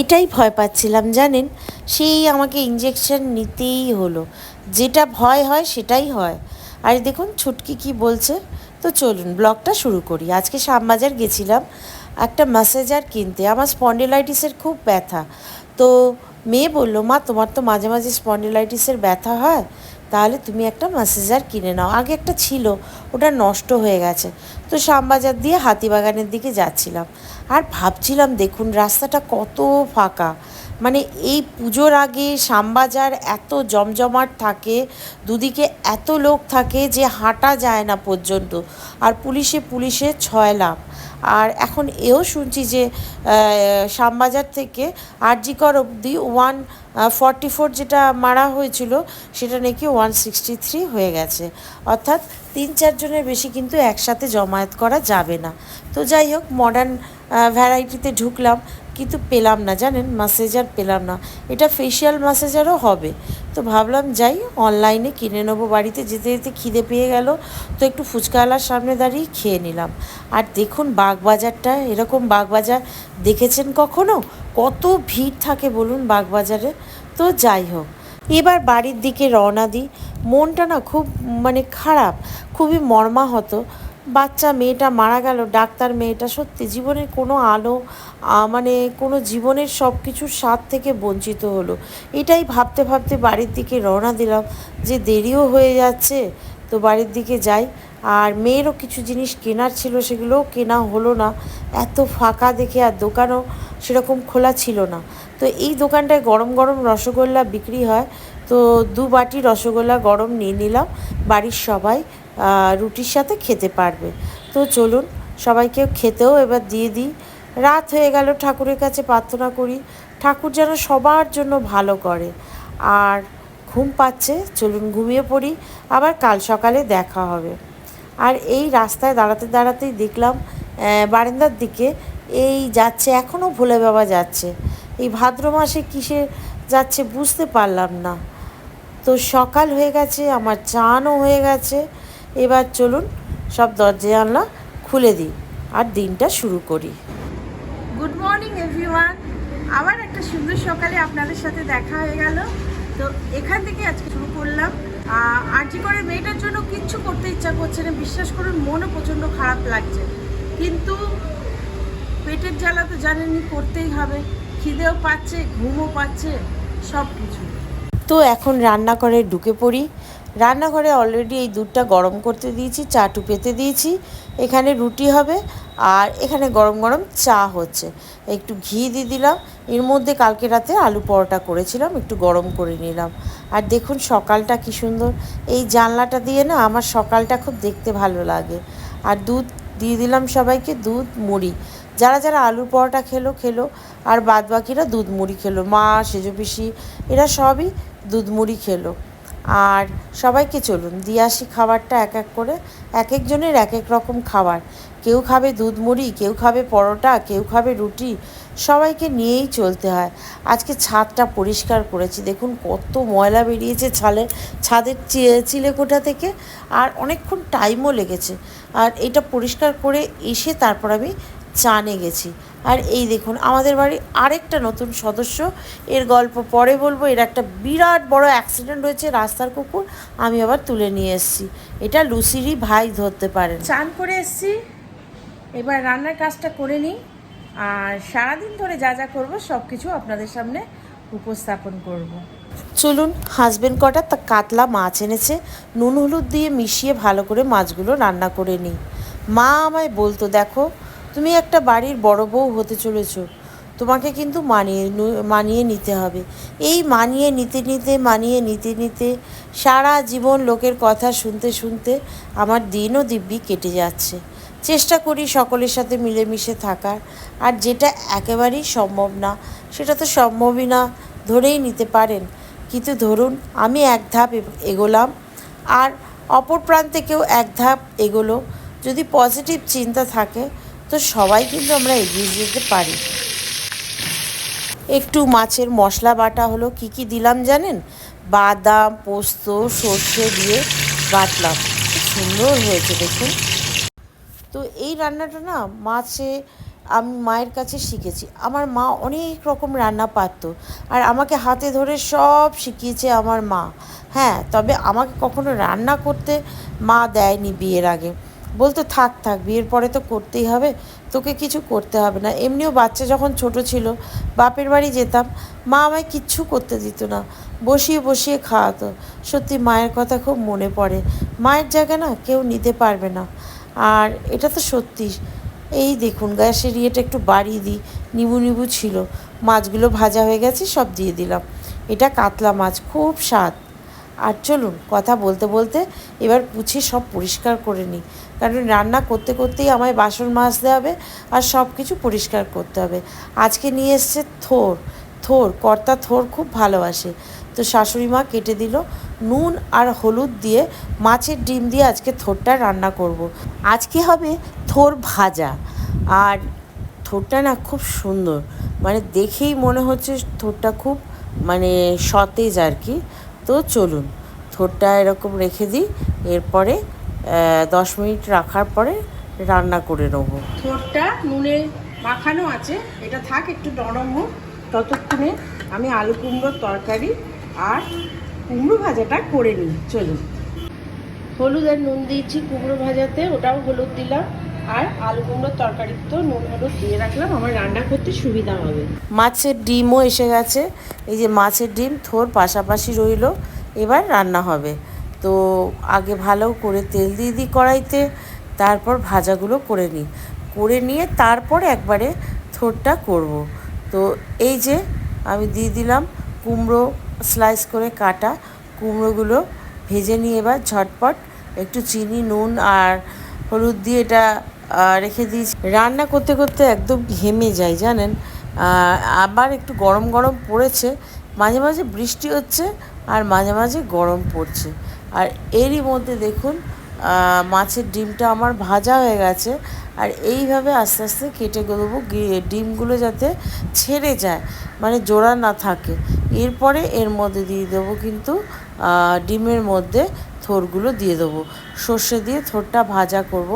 এটাই ভয় পাচ্ছিলাম, জানেন? সেই আমাকে ইঞ্জেকশন নিতেই হলো। যেটা ভয় হয়, সেটাই হয়। আর দেখুন, ছুটকি কি বলছে? তো চলুন ব্লগটা শুরু করি। আজকে শ্যামবাজার গেছিলাম একটা ম্যাসেজার কিনতে। আমার স্পন্ডিলাইটিসের খুব ব্যথা। তো মেয়ে বলল, মা, তোমার তো মাঝে মাঝে স্পন্ডিলাইটিসের ব্যথা হয়? তাহলে তুমি একটা ম্যাসেজার কিনে নাও। আগে একটা ছিল, ওটা নষ্ট হয়ে গেছে। তো শ্যামবাজার দিয়ে হাতিবাগানের দিকে যাচ্ছিলাম। আর ভাবছিলাম, দেখুন, রাস্তাটা কত ফাঁকা। মানে এই পুজোর আগে শ্যামবাজার এত জমজমাট থাকে, দুদিকে এত লোক থাকে যে হাঁটা যায় না পর্যন্ত। আর পুলিশে পুলিশে ছয় লাভ আর এখন এও শুনছি যে শ্যামবাজার থেকে আরজিকর অবধি ওয়ান ফর্টি ফোর যেটা মারা হয়েছিল, সেটা নাকি ওয়ান সিক্সটি থ্রি হয়ে গেছে। অর্থাৎ তিন চারজনের বেশি কিন্তু একসাথে জমায়েত করা যাবে না। তো যাই হোক মডার্ন ভ্যারাইটিতে ঢুকলাম, কিন্তু পেলাম না, জানেন? ম্যাসেজার পেলাম না। এটা ফেশিয়াল ম্যাসেজারও হবে। তো ভাবলাম যাই অনলাইনে কিনে নেব। বাড়িতে যেতে যেতে খিদে পেয়ে গেল, তো একটু ফুচকাওয়ালার সামনে দাঁড়িয়ে খেয়ে নিলাম। আর দেখুন বাগবাজারটা, এরকম বাগবাজার দেখেছেন কখনো? কত ভিড় থাকে বলুন বাগবাজারে। তো যাই হোক, এবার বাড়ির দিকে রওনা দিই। মনটা না খুব মানে খারাপ, খুবই মর্মাহত। বাচ্চা, মেয়েটা মারা গেল, ডাক্তার মেয়েটা, সত্যি জীবনের কোনো আলো মানে কোনো জীবনের সব কিছুর স্বাদ থেকে বঞ্চিত হলো। এটাই ভাবতে ভাবতে বাড়ির দিকে রওনা দিলাম যে দেরিও হয়ে যাচ্ছে, তো বাড়ির দিকে যাই। আর মেয়েরও কিছু জিনিস কেনার ছিল সেগুলোও কেনা হলো না। এত ফাঁকা দেখে আর দোকানও সেরকম খোলা ছিল না। তো এই দোকানটায় গরম গরম রসগোল্লা বিক্রি হয়। তো দু বাটি রসগোল্লা গরম নিয়ে নিলাম। বাড়ির সবাই রুটির সাথে খেতে পারবে। তো চলুন সবাইকে খেতেও এবার দিয়ে দিই। রাত হয়ে গেল, ঠাকুরের কাছে প্রার্থনা করি। ঠাকুর যেন সবার জন্য ভালো করে। আর ঘুম পাচ্ছে, চলুন ঘুমিয়ে পড়ি, আবার কাল সকালে দেখা হবে। আর এই রাস্তায় দাঁড়াতে দাঁড়াতেই দেখলাম বারান্দার দিকে এই যাচ্ছে এখনও ভোলে বাবা যাচ্ছে। এই ভাদ্র মাসে কিসে যাচ্ছে বুঝতে পারলাম না। তো সকাল হয়ে গেছে, আমার চানও হয়ে গেছে। এবার চলুন, সব দরজা জানলা খুলে দিই, আর দিনটা শুরু করি। Morning, everyone. আবার একটা সুন্দর সকালে আপনাদের সাথে দেখা হয়ে গেল। তো এখান থেকে আজকে শুরু করলাম। আরজি করে মেয়েটার জন্য কিচ্ছু করতে ইচ্ছা করছে না, বিশ্বাস করুন, মনও প্রচণ্ড খারাপ লাগছে। কিন্তু পেটের জ্বালা তো জানেনই, করতেই হবে। খিদেও পাচ্ছে, ঘুমও পাচ্ছে সব কিছু তো এখন রান্নাঘরে ঢুকে পড়ি। রান্নাঘরে অলরেডি এই দুধটা গরম করতে দিয়েছি, চা পেতে দিয়েছি। এখানে রুটি হবে আর এখানে গরম গরম চা হচ্ছে। একটু ঘি দিয়ে দিলাম। এর মধ্যে কালকে রাতে আলু পরোটা করেছিলাম, একটু গরম করে নিলাম। আর দেখুন সকালটা কি সুন্দর। এই জানলাটা দিয়ে না আমার সকালটা খুব দেখতে ভালো লাগে। আর দুধ দিয়ে দিলাম সবাইকে, দুধ, মুড়ি। যারা যারা আলু পরোটা খেলো খেলো। আর বাদ বাকিরা দুধ, মুড়ি খেলো। মা, সেজো পিসি, এরা সবই দুধ, মুড়ি খেলো। আর সবাইকে চলুন দিয়ে আসি খাবারটা এক এক করে এক একজনের এক এক রকম খাবার। কেউ খাবে দুধ মুড়ি, কেউ খাবে পরোটা, কেউ খাবে রুটি, সবাইকে নিয়েই চলতে হয়। আজকে ছাদটা পরিষ্কার করেছি। দেখুন কত ময়লা বেরিয়েছে ছালে, ছাদের চিলেকোঠা থেকে, আর অনেকক্ষণ টাইমও লেগেছে। আর এটা পরিষ্কার করে এসে তারপর আমি চানে গেছি। আর এই দেখুন আমাদের বাড়ির আরেকটা নতুন সদস্য এর গল্প পরে বলব। এর একটা বিরাট বড় অ্যাক্সিডেন্ট হয়েছে রাস্তার কুকুর আমি আবার তুলে নিয়ে এসেছি। এটা লুসিরই ভাই ধরতে পারেন। চান করে এসছি এবার রান্নার কাজটা করে নিই। আর সারাদিন ধরে যা যা করব সব কিছু আপনাদের সামনে উপস্থাপন করব। চলুন হাজবেন্ড কটা তা কাতলা মাছ এনেছে নুন হলুদ দিয়ে মিশিয়ে ভালো করে মাছগুলো রান্না করে নিই। মা আমায় বলতো দেখো তুমি একটা বাড়ির বড় বউ হতে চলেছ। তোমাকে কিন্তু মানিয়ে মানিয়ে নিতে হবে। এই মানিয়ে নিতে নিতে, মানিয়ে নিতে নিতে সারা জীবন লোকের কথা শুনতে শুনতে আমার দিনও দিব্যি কেটে যাচ্ছে। চেষ্টা করি সকলের সাথে মিলেমিশে থাকার। আর যেটা একেবারেই সম্ভব না, সেটা তো সম্ভবই না, ধরেই নিতে পারেন। কিন্তু ধরুন, আমি এক ধাপ এগোলাম আর অপর প্রান্তে কেউ এক ধাপ এগোলো। যদি পজিটিভ চিন্তা থাকে তো সবাই কিন্তু আমরা এগিয়ে যেতে পারি। একটু মাছের মশলা বাটা হলো, কি কি দিলাম জানেন? বাদাম, পোস্ত, সর্ষে দিয়ে বাটলাম। সুন্দর হয়েছে দেখুন। তো এই রান্নাটা না মাছে আমি মায়ের কাছে শিখেছি। আমার মা অনেক রকম রান্না পারতো আর আমাকে হাতে ধরে সব শিখিয়েছে আমার মা। হ্যাঁ তবে আমাকে কখনো রান্না করতে মা দেয়নি বিয়ের আগে। বলতো, থাক থাক, বিয়ের পরে তো করতেই হবে, তোকে কিছু করতে হবে না। এমনিও বাচ্চা যখন ছোট ছিল, বাপের বাড়ি যেতাম, মা আমায় কিচ্ছু করতে দিত না, বসিয়ে বসিয়ে খাওয়াতো। সত্যি মায়ের কথা খুব মনে পড়ে। মায়ের জায়গা না কেউ নিতে পারবে না। আর এটা তো সত্যি। এই দেখুন, গ্যাসের ইয়েটা একটু বাড়িয়ে দিই। নিবু নিবু ছিল। মাছগুলো ভাজা হয়ে গেছে, সব দিয়ে দিলাম। এটা কাতলা মাছ, খুব স্বাদ। আর চলুন, কথা বলতে বলতে এবার পুছে সব পরিষ্কার করে নিই। কারণ রান্না করতে করতেই আমায় বাসন মাজতে হবে আর সব কিছু পরিষ্কার করতে হবে। আজকে নিয়ে এসছে থোর। থোর, কর্তা থোর খুব ভালোবাসে। তো শাশুড়ি মা কেটে দিল নুন আর হলুদ দিয়ে মাছের ডিম দিয়ে আজকে থোরটা রান্না করব। আজকে হবে থোর ভাজা। আর থোরটা না খুব সুন্দর। মানে দেখেই মনে হচ্ছে থোরটা খুব মানে সতেজ আর কি। তো চলুন, থোরটা এরকম রেখে দিই, এরপরে দশ মিনিট রাখার পরে রান্না করে নেব। থোরটা নুনে মাখানো আছে, এটা থাক একটু নরম হোক, ততক্ষণে আমি আলু কুমড়োর তরকারি আর কুমড়ো ভাজাটা করে নিই, চলুন। হলুদ আর নুন দিয়েছি কুমড়ো ভাজাতে, ওটাও হলুদ দিলাম। আর আলু কুমড়োর তরকারি তো নুন হলুদ দিয়ে রাখলাম, আমার রান্না করতে সুবিধা হবে। মাছের ডিমও এসে গেছে, এই যে মাছের ডিম থোর পাশাপাশি রইল, এবার রান্না হবে। তো আগে ভালো করে তেল দিয়ে দিই কড়াইতে, তারপর ভাজাগুলো করে নিই। করে নিয়ে তারপর একবারে থোরটা করব। তো এই যে আমি দিয়ে দিলাম কুমড়ো স্লাইস করে কাটা, কুমড়োগুলো ভেজে নিয়ে এবার ঝটপট একটু চিনি, নুন আর হলুদ দিয়ে এটা রেখে দিয়েছি। রান্না করতে করতে একদম ঘেমে যায়, জানেন? আবার একটু গরম গরম পড়েছে, মাঝে মাঝে বৃষ্টি হচ্ছে আর মাঝে মাঝে গরম পড়ছে। আর এরই মধ্যে দেখুন মাছের ডিমটা আমার ভাজা হয়ে গেছে আর এইভাবে আস্তে আস্তে কেটে দেবো ডিমগুলো যাতে ছেড়ে যায় মানে জোড়া না থাকে। এরপরে এর মধ্যে দিয়ে দেবো কিন্তু ডিমের মধ্যে থোরগুলো দিয়ে দেবো। সর্ষে দিয়ে থোরটা ভাজা করব।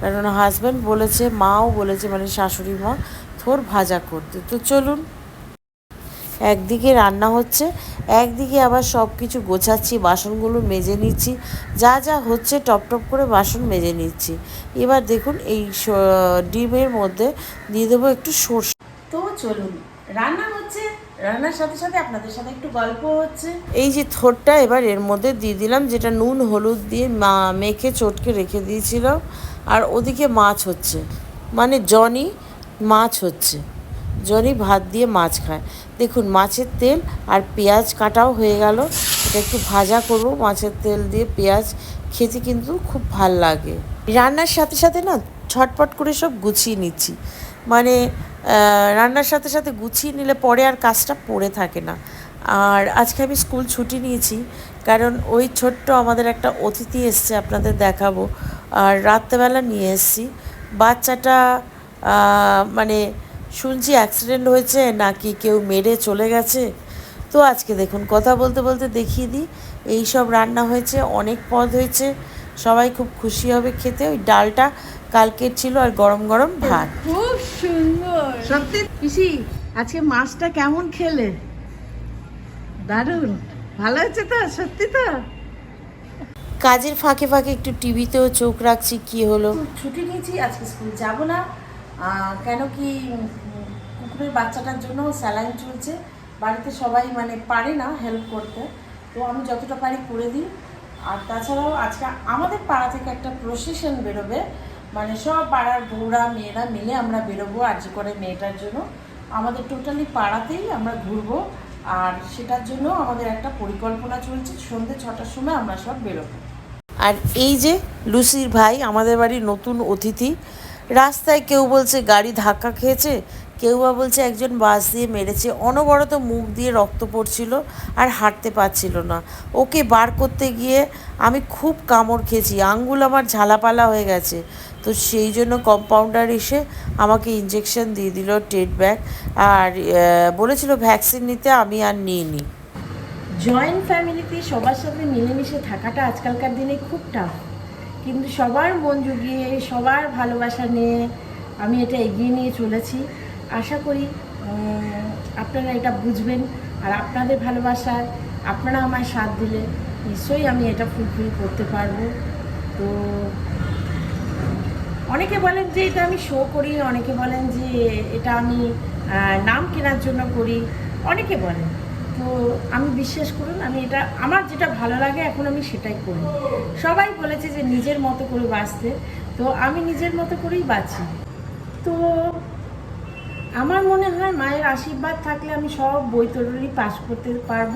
কারণ হাজব্যান্ড বলেছে, মাও বলেছে মানে শাশুড়ি মা থোর ভাজা করতে। তো চলুন, একদিকে রান্না হচ্ছে, একদিকে আবার সব কিছু গোছাচ্ছি, বাসনগুলো মেজে নিচ্ছি। যা যা হচ্ছে টপ টপ করে বাসন মেজে নিচ্ছি। এবার দেখুন, এই ডিমের মধ্যে দিয়ে দেবো একটু সর্ষে। তো চলুন, রান্না হচ্ছে রান্নার সাথে সাথে আপনাদের সাথে একটু গল্প হচ্ছে। এই যে থোরটা এবার এর মধ্যে দিয়ে দিলাম, যেটা নুন, হলুদ দিয়ে মা মেখে চটকে রেখে দিয়েছিলাম আর ওদিকে মাছ হচ্ছে। মানে জনি মাছ হচ্ছে। জনি ভাত দিয়ে মাছ খায়। দেখুন, মাছের তেল আর পেঁয়াজ কাটাও হয়ে গেল। এটা একটু ভাজা করব। মাছের তেল দিয়ে পেঁয়াজ খেতে কিন্তু খুব ভালো লাগে। রান্নার সাথে সাথে না ছটপট করে সব গুছিয়ে নিচ্ছি। মানে রান্নার সাথে সাথে গুছিয়ে নিলে পরে আর কাজটা পড়ে থাকে না। আর আজকে আমি স্কুল ছুটি নিয়েছি, কারণ ওই ছোট্ট আমাদের একটা অতিথি এসছে আপনাদের দেখাবো। আর রাত্রেবেলা নিয়ে এসেছি। বাচ্চাটা মানে শুনছি অ্যাক্সিডেন্ট হয়েছে, নাকি কেউ মেরে চলে গেছে। তো আজকে দেখুন, কথা বলতে বলতে দেখিয়ে দিই এই সব রান্না হয়েছে, অনেক পদ হয়েছে। সবাই খুব খুশি হবে খেতে। ওই ডালটা কালকের ছিল আর গরম গরম ভাত। খুব সুন্দর। সত্যি? পিসি আজকে মাছটা কেমন খেলে? দারুণ। ভালো হচ্ছে তো? সত্যি তো? কাজের ফাঁকে ফাঁকে একটু টিভিতেও চোখ রাখছি কি হলো? ছুটি নিয়েছি আজকে স্কুল যাব না। কেন কি কুকুরের বাচ্চাটার জন্য স্যালাইন চলছে। বাড়িতে সবাই মানে পারে না হেল্প করতে। তো আমি যতটা পারি করে দিই। আর তাছাড়াও আজকে আমাদের পাড়া থেকে একটা প্রসেশন বেরোবে। মানে সব পাড়ার বউরা, মেয়েরা মিলে আমরা বেরোবো আর্জি করে মেয়েটার জন্য। আমাদের টোটালি পাড়াতেই আমরা ঘুরবো। আর সেটার জন্য আমাদের একটা পরিকল্পনা চলছে সন্ধ্যে ছটার সময় আমরা সব বেরোবো। আর এই যে লুসির ভাই, আমাদের বাড়ির নতুন অতিথি, রাস্তায় কেউ বলছে গাড়ি ধাক্কা খেয়েছে কেউ বা বলছে একজন বাস দিয়ে মেরেছে, অনবরত মুখ দিয়ে রক্ত পড়ছিল আর হাঁটতে পারছিল না। ওকে বার করতে গিয়ে আমি খুব কামড় খেয়েছি, আঙ্গুল আমার ঝালাপালা হয়ে গেছে। তো সেই জন্য কম্পাউন্ডার এসে আমাকে ইঞ্জেকশন দিয়ে দিল টেট ব্যাগ আর বলেছিল ভ্যাকসিন নিতে আমি আর নিইনি। জয়েন্ট ফ্যামিলিতে সবার সাথে মিলেমিশে থাকাটা আজকালকার দিনে খুব টাফ কিন্তু সবার মন জুগিয়ে, সবার ভালোবাসা নিয়ে আমি এটা এগিয়ে নিয়ে চলেছি। আশা করি আপনারা এটা বুঝবেন আর আপনাদের ভালোবাসায় আপনারা আমায় সাথ দিলে নিশ্চয়ই আমি এটা ফুলফিল করতে পারব। তো অনেকে বলেন যে এটা আমি শো করি, অনেকে বলেন যে এটা আমি নাম কেনার জন্য করি, অনেকে বলেন। তো আমি বিশ্বাস করুন, আমি এটা, আমার যেটা ভালো লাগে এখন আমি সেটাই করি। সবাই বলেছে যে নিজের মতো করে বাঁচতে, তো আমি নিজের মতো করেই বাঁচি। তো আমার মনে হয় মায়ের আশীর্বাদ থাকলে আমি সব বৈতরণী পাস করতে পারব।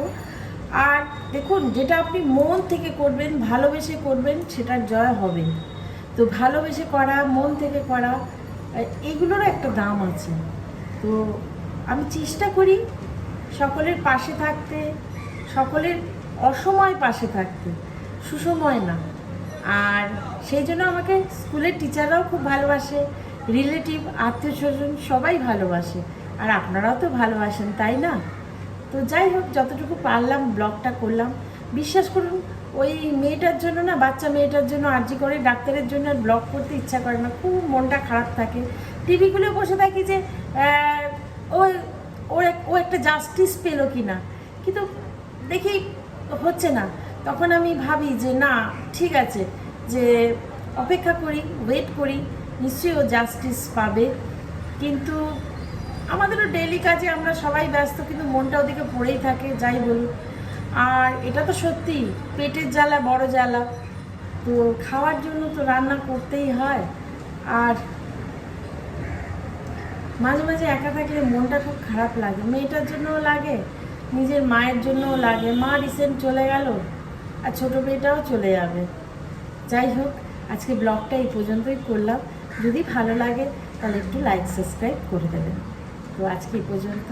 আর দেখুন, যেটা আপনি মন থেকে করবেন, ভালোবেসে করবেন, সেটার জয় হবে। তো ভালোবেসে করা, মন থেকে করা এগুলোরও একটা দাম আছে। তো আমি চেষ্টা করি সকলের পাশে থাকতে, সকলের অসময় পাশে থাকতে, সুসময় না। আর সেই জন্য আমাকে স্কুলের টিচাররাও খুব ভালোবাসে। রিলেটিভ আত্মীয় স্বজন সবাই ভালোবাসে। আর আপনারাও তো ভালোবাসেন, তাই না? তো যাই হোক, যতটুকু পারলাম, ব্লগটা করলাম। বিশ্বাস করুন, ওই মেয়েটার জন্য না, বাচ্চা মেয়েটার জন্য আর্জি করে ডাক্তারের জন্য আর ব্লগ করতে ইচ্ছা করে না। খুব মনটা খারাপ থাকে। টিভিগুলো বসে থাকি যে ও ও এক- ও একটা জাস্টিস পেল কি না কিন্তু দেখি হচ্ছে না। তখন আমি ভাবি যে, না, ঠিক আছে। যে, অপেক্ষা করি ওয়েট করি। নিশ্চয়ই ও জাস্টিস পাবে। কিন্তু আমাদেরও ডেলি কাজে আমরা সবাই ব্যস্ত, কিন্তু মনটা ওদিকে পড়েই থাকে, যাই বলি। আর এটা তো সত্যি, পেটের জ্বালা, বড় জ্বালা। তো খাওয়ার জন্য তো রান্না করতেই হয়। আর মাঝে মাঝে একা থাকলে মনটা খুব খারাপ লাগে। মেয়েটার জন্যও লাগে, নিজের মায়ের জন্যও লাগে। মা রিসেন্ট চলে গেল, আর ছোটো মেয়েটাও চলে যাবে। যাই হোক, আজকে ব্লগটা এই পর্যন্তই করলাম। যদি ভালো লাগে তাহলে একটু লাইক সাবস্ক্রাইব করে দেবেন। তো আজকে এই পর্যন্ত।